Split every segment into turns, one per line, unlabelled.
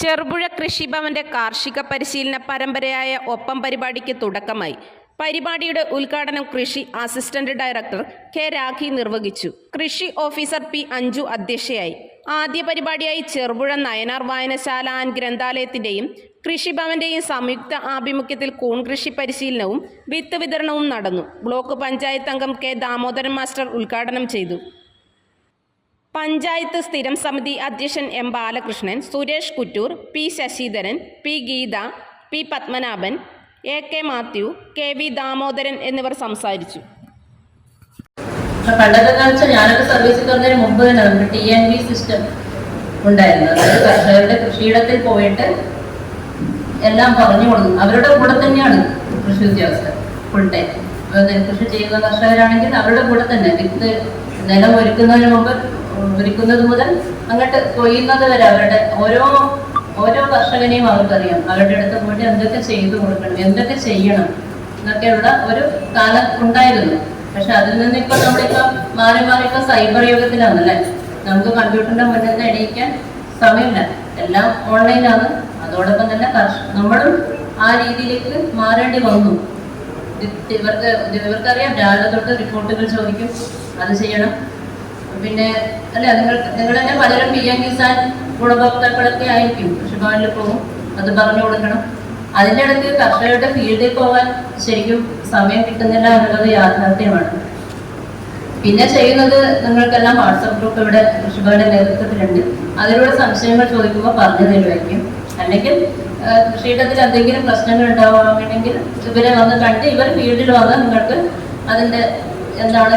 ചെറുപുഴ കൃഷിഭവന്റെ കാർഷിക പരിശീലന പരമ്പരയായ ഒപ്പം പരിപാടിക്ക് തുടക്കമായി. പരിപാടിയുടെ ഉദ്ഘാടനം കൃഷി അസിസ്റ്റന്റ് ഡയറക്ടർ കെ രാഖി നിർവഹിച്ചു. കൃഷി ഓഫീസർ പി അഞ്ജു അധ്യക്ഷയായി. ആദ്യ പരിപാടിയായി ചെറുപുഴ നയനാർ വായനശാല ആൻഡ് ഗ്രന്ഥാലയത്തിന്റെയും കൃഷിഭവന്റെയും സംയുക്ത ആഭിമുഖ്യത്തിൽ കൂൺ കൃഷി പരിശീലനവും വിത്ത് വിതരണവും നടന്നു. ബ്ലോക്ക് പഞ്ചായത്ത് അംഗം കെ ദാമോദരൻ മാസ്റ്റർ ഉദ്ഘാടനം ചെയ്തു. പഞ്ചായത്ത് സ്ഥിരം സമിതി അധ്യക്ഷൻ M Balakrishnan Suresh Kuttur P Sasidharan P Geetha P Padmanabhan A K Mathew K V Damodaran എന്നിവർ സംസാരിച്ചു.
പണ്ടത്തെ കാലത്ത് ഞാനൊക്കെ സർവീസിൽ തുറന്നതിന് മുമ്പ് തന്നെ നമ്മുടെ ടി എൻ വി സിസ്റ്റം ഉണ്ടായിരുന്നു. അതായത് കർഷകരുടെ കൃഷിയിടത്തിൽ പോയിട്ട് എല്ലാം പറഞ്ഞു കൊടുക്കും. അവരുടെ കൂടെ തന്നെയാണ് കൃഷി ഉദ്യോഗസ്ഥർ ഫുൾ ടൈം കൃഷി ചെയ്യുന്ന കർഷകരാണെങ്കിൽ അവരുടെ കൂടെ തന്നെ വിത്ത് നിലം ഒരുക്കുന്നതിന് മുമ്പ് ഒരുക്കുന്നത് മുതൽ അങ്ങോട്ട് കൊയ്യുന്നത് വരെ അവരുടെ ഓരോ ഓരോ കർഷകനെയും അവർക്കറിയാം. അവരുടെ അടുത്ത് പോയിട്ട് എന്തൊക്കെ ചെയ്തു കൊടുക്കണം എന്തൊക്കെ ചെയ്യണം എന്നൊക്കെയുള്ള ഒരു കാലം ഉണ്ടായിരുന്നു. പക്ഷെ അതിൽ നിന്ന് ഇപ്പൊ നമ്മളിപ്പോ മാറി മാറി ഇപ്പൊ സൈബർ യുഗത്തിലാണല്ലേ? നമുക്ക് കമ്പ്യൂട്ടറിന്റെ മുന്നിൽ നിന്ന് എണീക്കാൻ സമയമില്ല. എല്ലാം ഓൺലൈനാണ്. അതോടൊപ്പം തന്നെ നമ്മളും ആ രീതിയിലേക്ക് മാറേണ്ടി വന്നു. ഇവർക്ക് ഇവർക്കറിയാം. രാവിലെ തൊട്ട് റിപ്പോർട്ടുകൾ ചോദിക്കും. അത് ചെയ്യണം. പിന്നെ അല്ല നിങ്ങൾ നിങ്ങൾ തന്നെ പലരും പി എം കിസാൻ ഗുണഭോക്താക്കളൊക്കെ ആയിരിക്കും. കൃഷിഭവനിൽ പോകും അത് പറഞ്ഞു കൊടുക്കണം. അതിന്റെ ഇടയ്ക്ക് കർഷകരുടെ ഫീൽഡിൽ പോകാൻ ശരിക്കും സമയം കിട്ടുന്നില്ല എന്നുള്ളത് യാഥാർത്ഥ്യമാണ്. പിന്നെ ചെയ്യുന്നത് നിങ്ങൾക്കെല്ലാം വാട്സപ്പ് ഗ്രൂപ്പ് ഇവിടെ കൃഷിഭവന്റെ നേതൃത്വത്തിലുണ്ട്. അതിലൂടെ സംശയങ്ങൾ ചോദിക്കുമ്പോൾ പറഞ്ഞു തരുമായിരിക്കും. അല്ലെങ്കിൽ കൃഷിയിടത്തിൽ എന്തെങ്കിലും പ്രശ്നങ്ങൾ ഉണ്ടാവുകയാണെങ്കിൽ ഇവരെ വന്ന് കണ്ട് ഇവർ ഫീൽഡിൽ വന്ന് നിങ്ങൾക്ക് അതിന്റെ എന്താണ്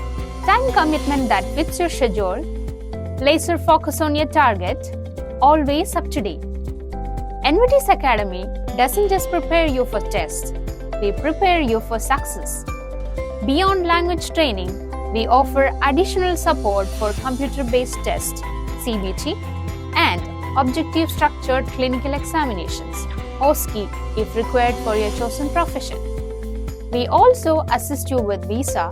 time commitment that fits your schedule, laser focus on your target, always up to date. NVT's Academy doesn't just prepare you for tests, we prepare you for success. Beyond language training, we offer additional support for computer based tests, CBT, and objective structured clinical examinations, OSCE, if required for your chosen profession. We also assist you with visa